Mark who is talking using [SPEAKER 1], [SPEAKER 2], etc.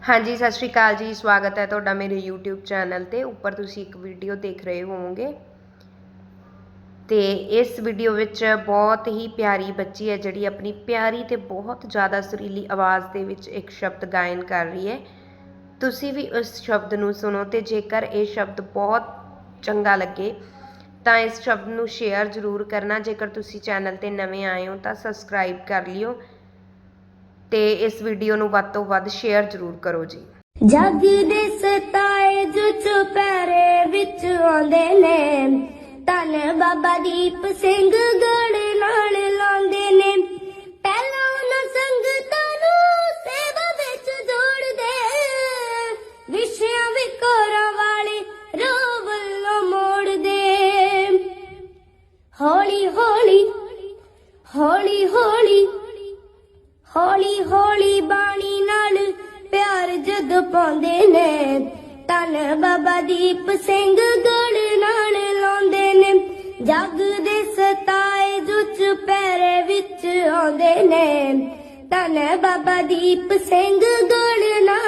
[SPEAKER 1] ਹਾਂਜੀ, ਸਤਿ ਸ਼੍ਰੀ ਅਕਾਲ ਜੀ। ਸਵਾਗਤ ਹੈ ਤੁਹਾਡਾ ਮੇਰੇ YouTube ਚੈਨਲ ਤੇ। ਉੱਪਰ ਤੁਸੀਂ ਇੱਕ ਵੀਡੀਓ ਦੇਖ ਰਹੇ ਹੋਵੋਗੇ। ਤੇ ਇਸ ਵੀਡੀਓ ਵਿੱਚ ਬਹੁਤ ਹੀ ਪਿਆਰੀ ਬੱਚੀ ਹੈ, ਜਿਹੜੀ ਆਪਣੀ ਪਿਆਰੀ ਤੇ ਬਹੁਤ ਜ਼ਿਆਦਾ ਸੁਰੀਲੀ ਆਵਾਜ਼ ਦੇ ਵਿੱਚ ਇੱਕ ਸ਼ਬਦ ਗਾਇਨ ਕਰ ਰਹੀ ਹੈ। ਤੁਸੀਂ ਵੀ ਉਸ ਸ਼ਬਦ ਨੂੰ ਸੁਣੋ ਤੇ ਜੇਕਰ ਇਹ ਸ਼ਬਦ ਬਹੁਤ ਚੰਗਾ ਲੱਗੇ, ਤਾਂ ਇਸ ਸ਼ਬਦ ਨੂੰ ਸ਼ੇਅਰ ਜ਼ਰੂਰ ਕਰਨਾ। ਜੇਕਰ ਤੁਸੀਂ ਚੈਨਲ ਤੇ ਨਵੇਂ ਆਏ ਹੋ, ਤਾਂ ਸਬਸਕ੍ਰਾਈਬ ਕਰ ਲਿਓ। ਤੇ ਇਸ ਵੀਡੀਓ ਨੂੰ ਵੱਧ ਤੋਂ ਵੱਧ ਸ਼ੇਅਰ ਜ਼ਰੂਰ ਕਰੋ ਜੀ।
[SPEAKER 2] ਜੱਗ ਦੇ ਸਤਾਏ ਜੋ ਚੁਪਹਿਰੇ ਵਿੱਚ ਆਉਂਦੇ ਨੇ, ਧੰਨ ਬਾਬਾ ਦੀਪ ਸਿੰਘ ਗੜ ਨਾਲ ਲਾਉਂਦੇ ਨੇ। ਪਹਿਲਾਂ ਉਹਨਾਂ ਸੰਗਤਾਂ ਨੂੰ ਸੇਵਾ ਵਿੱਚ ਜੋੜਦੇ, ਵਿਸ਼ਿਆਂ ਵਿਕਾਰਾਂ ਵਾਲੇ ਰੋਹ ਵੱਲੋਂ ਮੋੜਦੇ। ਹੌਲੀ ਹੌਲੀ ਹੌਲੀ ਹੌਲੀ ਹੌਲੀ ਹੌਲੀ ਬਾਣੀ ਨਾਲ ਪਿਆਰ ਜਦ ਪਾਉਂਦੇ ਨੇ, ਧੰਨ ਬਾਬਾ ਦੀਪ ਸਿੰਘ ਗੜ ਨਾਲ ਲਾਉਂਦੇ ਨੇ। ਜਗ ਦੇ ਸਤਾਏ ਜੋ ਚੁਪਹਿਰੇ ਵਿੱਚ ਆਉਂਦੇ ਨੇ। ਧੰਨ ਬਾਬਾ ਦੀਪ ਸਿੰਘ ਗੜ ਨਾਲ